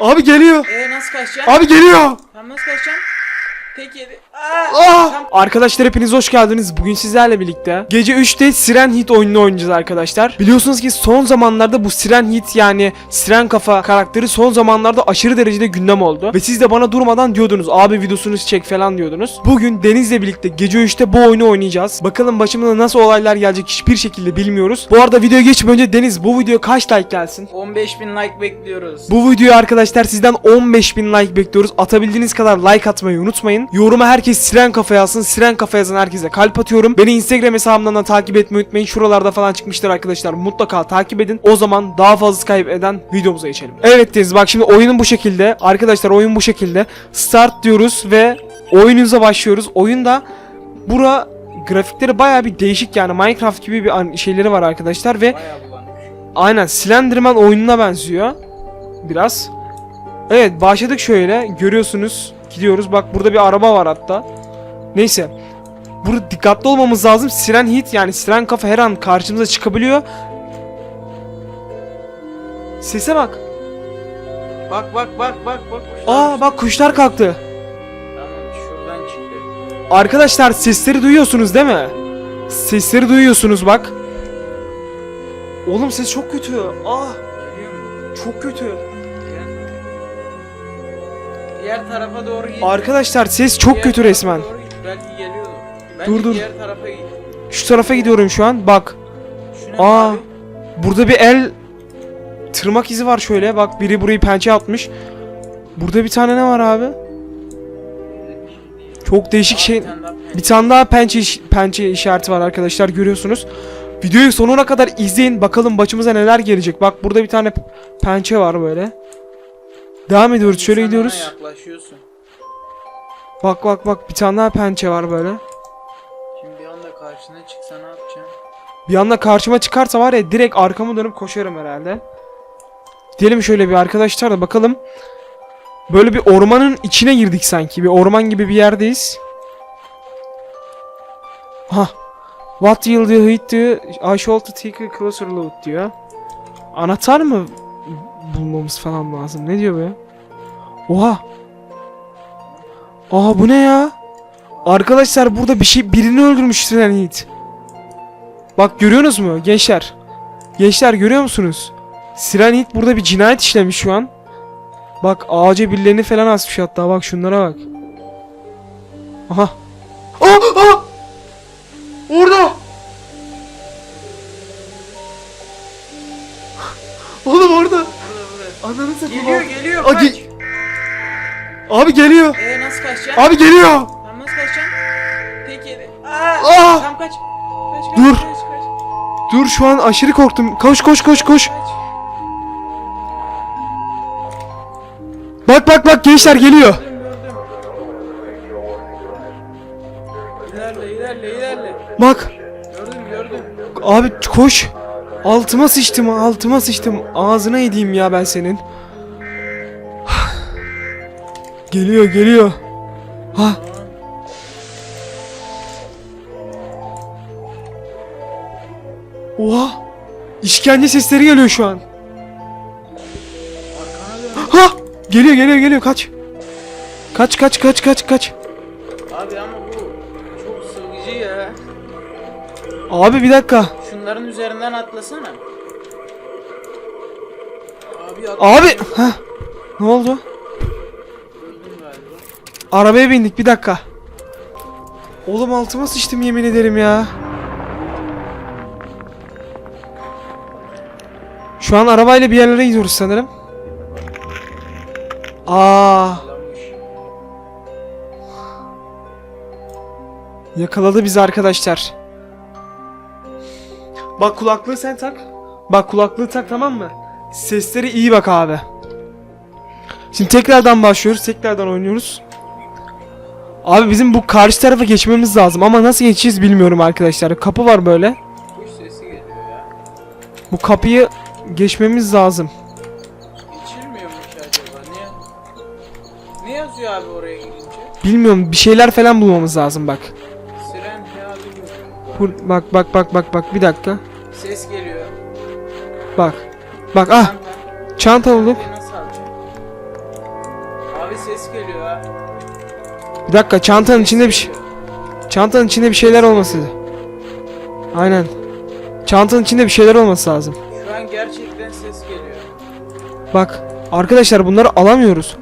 Abi geliyor. Ee nasıl kaçacaksın? Abi geliyor. Tam nasıl kaçacaksın? Tek yedi. Aa, Ah! Arkadaşlar hepiniz hoş geldiniz. Bugün sizlerle birlikte gece 3'te Siren Hit oyununu oynayacağız arkadaşlar. Biliyorsunuz ki son zamanlarda bu Siren Hit yani Siren Kafa karakteri son zamanlarda aşırı derecede gündem oldu. Ve siz de bana durmadan diyordunuz abi videosunu çek falan diyordunuz. Bugün Deniz'le birlikte gece 3'te bu oyunu oynayacağız. Bakalım başımıza nasıl olaylar gelecek hiçbir şekilde bilmiyoruz. Bu arada videoya geçmeden önce Deniz bu video kaç like gelsin? 15.000 like bekliyoruz. Bu videoya arkadaşlar sizden 15.000 like bekliyoruz. Atabildiğiniz kadar like atmayı unutmayın. Yoruma herkes Siren Kafa yazsın. Siren Kafa yazan herkese kalp atıyorum. Beni Instagram hesabımdan da takip etmeyi unutmayın. Şuralarda falan çıkmıştır arkadaşlar. Mutlaka takip edin. O zaman daha fazla kaybeden videomuza geçelim. Evet Deniz bak şimdi oyunun bu şekilde. Arkadaşlar oyun bu şekilde. Start diyoruz ve oyunumuza başlıyoruz. Oyunda bura grafikleri baya bir değişik yani Minecraft gibi bir şeyleri var arkadaşlar ve. Aynen Slenderman oyununa benziyor. Biraz. Evet başladık şöyle. Görüyorsunuz. Gidiyoruz. Bak burada bir araba var hatta. Neyse. Burada dikkatli olmamız lazım. Siren hit yani siren kafa her an karşımıza çıkabiliyor. Sese bak. Bak bak bak bak bak. Aa bak kuşlar kalktı. Tamam şuradan çıktı. Arkadaşlar sesleri duyuyorsunuz değil mi? Sesleri duyuyorsunuz bak. Oğlum ses çok kötü. Ah çok kötü. Diğer tarafa doğru git. Arkadaşlar ses çok Diğer kötü tarafa resmen. doğru git. Belki geliyordur. Bence Dur, dur. diğer tarafa git. Şu tarafa gidiyorum şu an. Bak. Şuna Aa. abi. Burada bir el tırmak izi var şöyle. Bak biri burayı pençe atmış. Burada bir tane ne var abi? Çok değişik şey. bir tane daha Bir tane daha pençe iş- pençe işareti var arkadaşlar görüyorsunuz. Videoyu sonuna kadar izleyin bakalım başımıza neler gelecek. Bak burada bir tane p- pençe var böyle. Devam ediyoruz. Şöyle gidiyoruz. yaklaşıyorsun. Bak bak bak bir tane daha pençe var böyle. Şimdi bir anda karşına çıksa ne yapacaksın? Bir anda karşıma çıkarsa var ya direkt arkamı dönüp koşarım herhalde. Diyelim şöyle bir arkadaşlar da bakalım. Böyle bir ormanın içine girdik sanki. Bir orman gibi bir yerdeyiz. Ha. What will you hit the I should take a closer look diyor. Anahtar mı bulmamız falan lazım? Ne diyor be? Oha. Aa bu ne ya? Arkadaşlar burada bir şey birini öldürmüş Yiğit. Bak görüyorsunuz mu gençler? Gençler görüyor musunuz? Hit burada bir cinayet işlemiş şu an. Bak ağaca birilerini falan asmış hatta bak şunlara bak. Aha. Aa, aa! Ananı satayım. Geliyor abi. geliyor kaç. ge- Abi geliyor. Ee nasıl kaçacaksın? Abi geliyor. Tam nasıl kaçacaksın? Tek. Aa, Aa! Tam kaç. Kaç kaç Dur. kaç kaç. Dur şu an aşırı korktum. Koş koş koş koş. kaç. Bak bak bak gençler geliyor. İlerle ilerle ilerle. Bak. Gördüm gördüm. Abi koş. Altıma sıçtım, altıma sıçtım. Ağzına edeyim ya ben senin. geliyor, geliyor. Ha. Oha. İşkence sesleri geliyor şu an. Ha! Geliyor, geliyor, geliyor. Kaç. Kaç, kaç, kaç, kaç, kaç. Abi ama bu çok sıkıcı ya. Abi bir dakika. Şunların üzerinden atlasana. Abi at. Abi. Ha. Ne oldu? Arabaya bindik bir dakika. Oğlum altıma sıçtım yemin ederim ya. Şu an arabayla bir yerlere gidiyoruz sanırım. Aa, yakaladı bizi arkadaşlar. Bak kulaklığı sen tak. Bak kulaklığı tak tamam mı? Sesleri iyi bak abi. Şimdi tekrardan başlıyoruz. Tekrardan oynuyoruz. Abi bizim bu karşı tarafa geçmemiz lazım ama nasıl geçeceğiz bilmiyorum arkadaşlar. Kapı var böyle. Kuş sesi geliyor ya. Bu kapıyı geçmemiz lazım. Geçilmiyor mu ki acaba? Niye? Ne yazıyor abi oraya girince? Bilmiyorum bir şeyler falan bulmamız lazım bak. Siren bu. Bur- bak bak bak bak bak bir dakika. Ses geliyor. Bak. Bak ah Çanta. çanta bulduk. Çantayı nasıl alacağım? Abi ses geliyor ha. Bir dakika çantanın içinde bir şey. Çantanın içinde bir şeyler olması. Aynen. Çantanın içinde bir şeyler olması lazım. Şu an gerçekten ses geliyor. Bak arkadaşlar bunları alamıyoruz.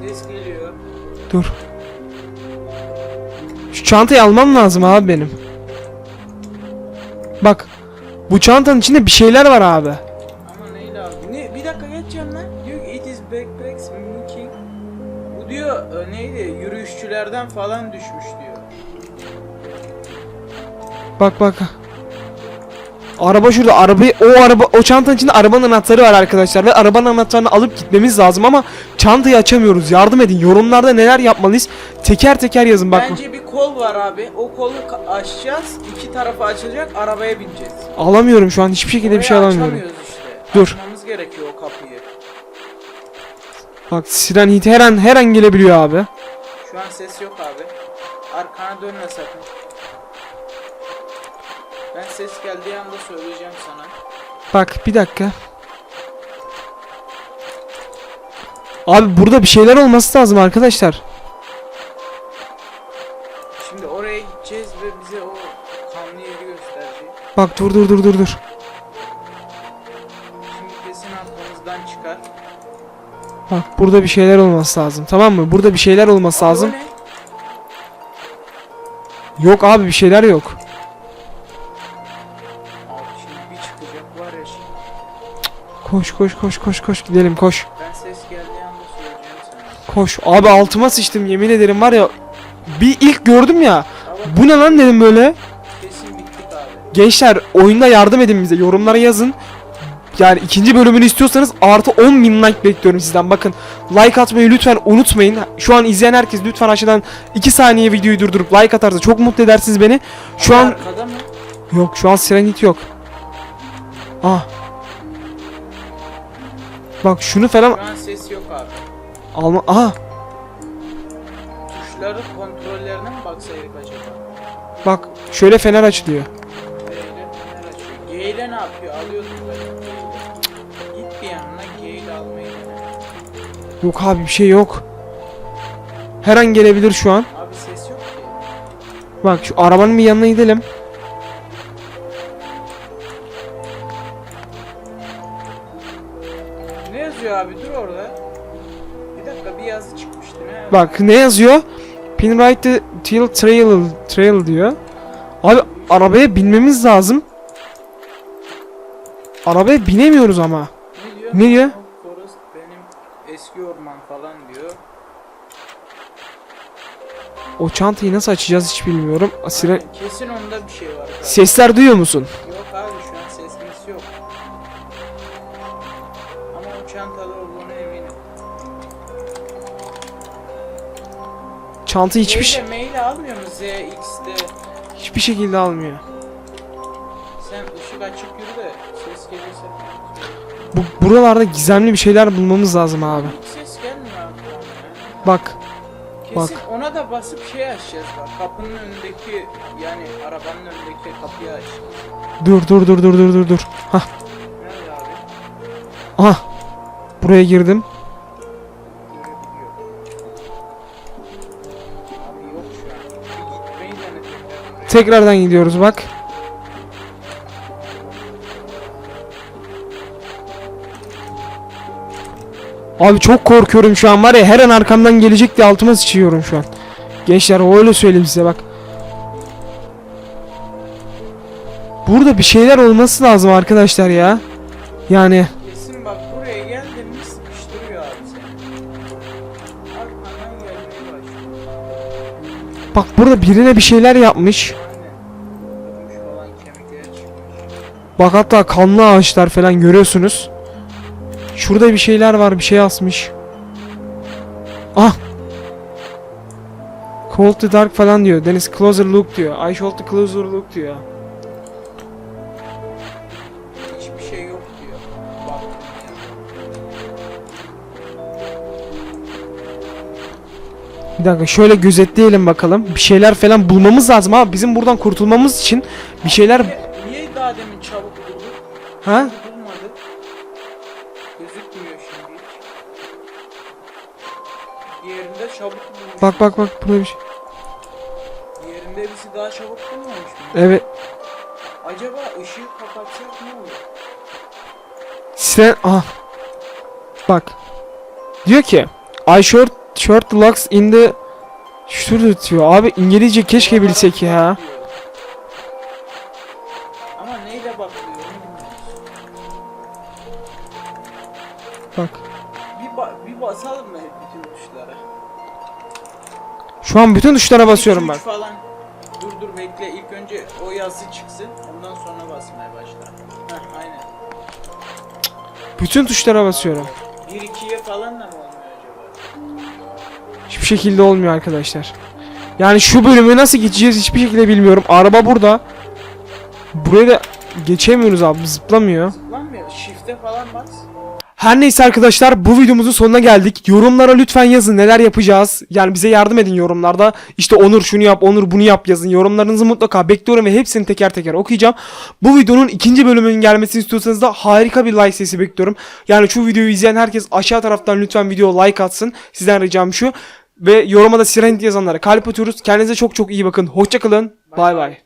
Ses geliyor. Dur. Şu çantayı almam lazım abi benim. Bak. Bu çantanın içinde bir şeyler var abi. Ama neyle abi? Ne? Bir dakika geçeceğim lan. Diyor ki it is backpacks mimicking. Bu diyor e, neydi? Yürüyüşçülerden falan düşmüş diyor. Bak bak. Araba şurada. Arabayı o araba o çantanın içinde arabanın anahtarı var arkadaşlar ve arabanın anahtarını alıp gitmemiz lazım ama çantayı açamıyoruz. Yardım edin. Yorumlarda neler yapmalıyız? Teker teker yazın bak. Bence bir kol var abi. O kolu açacağız. iki tarafı açılacak. Arabaya bineceğiz. Alamıyorum şu an hiçbir şekilde bir şey alamıyorum. İşte. Dur. Açmamız gerekiyor o kapıyı. Bak siren hit her an her an gelebiliyor abi. Şu an ses yok abi. Arkana dönme sakın. Ses geldiği anda söyleyeceğim sana. Bak bir dakika. Abi burada bir şeyler olması lazım arkadaşlar. Şimdi oraya gideceğiz ve bize o kanlı yeri gösterecek. Bak dur dur dur dur dur. Şimdi kesin aklımızdan çıkar. Bak burada bir şeyler olması lazım. Tamam mı? Burada bir şeyler olması Abi lazım. Yok abi bir şeyler yok. Koş koş koş koş koş gidelim koş. Ben ses geldiği anda söyleyeceğim sana. Koş. Abi altıma sıçtım yemin ederim var ya. Bir ilk gördüm ya. Ama Bu ne lan dedim böyle. kesin bittik abi. Gençler oyunda yardım edin bize. Yorumlara yazın. Yani ikinci bölümünü istiyorsanız artı 10 bin like bekliyorum sizden. Bakın like atmayı lütfen unutmayın. Şu an izleyen herkes lütfen aşağıdan 2 saniye videoyu durdurup like atarsa çok mutlu edersiniz beni. Şu Abi an yok şu an siren hit yok. Ah. Bak şunu falan Şu an ses yok abi. alma. Aha Tuşları kontrollerine mi baksaydık acaba? bak şöyle fener açılıyor. Açıyor? G ile ne yapıyor? Alıyordum ben. Git bir yanına G ile almayı dene. Yok abi bir şey yok. Her an gelebilir şu an. Abi ses yok ki. Bak şu arabanın bir yanına gidelim. Bak ne yazıyor? Pinwright the Till Trail Trail diyor. Abi arabaya binmemiz lazım. Arabaya binemiyoruz ama. Ne diyor? Ne diyor? Forest benim eski orman falan diyor. O çantayı nasıl açacağız hiç bilmiyorum. Aynen, Kesin onda bir şey var. galiba. Sesler duyuyor musun? Yok abi şu an sesimiz yok. Ama o çantalı olduğunu eminim. Çanta hiçbir şey Şeyde mail almıyor mu ZX'de? hiçbir şekilde almıyor. Sen ışık açık yürü de ses gelirse. Bu buralarda gizemli bir şeyler bulmamız lazım abi. Ses gelmiyor abi. Bak Kesin ona da basıp şey açacağız bak. Kapının önündeki yani arabanın önündeki kapıyı aç. dur dur dur dur dur dur dur. Hah Nerede abi? aha. Buraya girdim. Tekrardan gidiyoruz bak. Abi çok korkuyorum şu an var ya her an arkamdan gelecek diye altıma sıçıyorum şu an. Gençler öyle söyleyeyim size bak. Burada bir şeyler olması lazım arkadaşlar ya. Yani Kesin bak buraya geldin mi sıkıştırıyor abi seni. Bak burada birine bir şeyler yapmış. Bak hatta kanlı ağaçlar falan görüyorsunuz. Şurada bir şeyler var bir şey asmış. Ah. Cold the dark falan diyor. Deniz closer look diyor. I should the closer look diyor. Hiçbir şey yok diyor. Bir dakika şöyle gözetleyelim bakalım. Bir şeyler falan bulmamız lazım ama bizim buradan kurtulmamız için bir şeyler... Daha demin çabuk buldu? Ha? Bulmadı. Gözükmüyor şimdi. Diğerinde çabuk bulmuş. Bak bak bak burada bir şey. Diğerinde birisi daha çabuk bulmamış mı? Evet. Acaba ışığı kapatsak ne olur? Siren aha. Bak. Diyor ki I short short locks in the Şurada diyor. Abi İngilizce keşke bilsek ya. Ama Bak. Bir, ba- bir basalım mı hep bütün tuşlara? Şu an bütün tuşlara basıyorum Üç bak. falan. Dur dur bekle ilk önce o yazı çıksın ondan sonra basmaya başla. Heh aynen. Bütün tuşlara basıyorum. 1-2'ye falan da mı olmuyor acaba? Hiçbir şekilde olmuyor arkadaşlar. Yani şu bölümü nasıl geçeceğiz hiçbir şekilde bilmiyorum. Araba burada. Buraya da geçemiyoruz abi zıplamıyor. Zıplanmıyor. Shift'e falan bas. Her neyse arkadaşlar bu videomuzun sonuna geldik. Yorumlara lütfen yazın neler yapacağız. Yani bize yardım edin yorumlarda. İşte Onur şunu yap, Onur bunu yap yazın. Yorumlarınızı mutlaka bekliyorum ve hepsini teker teker okuyacağım. Bu videonun ikinci bölümünün gelmesini istiyorsanız da harika bir like sesi bekliyorum. Yani şu videoyu izleyen herkes aşağı taraftan lütfen video like atsın. Sizden ricam şu. Ve yoruma da siren yazanlara kalp atıyoruz. Kendinize çok çok iyi bakın. Hoşçakalın. Bay bay.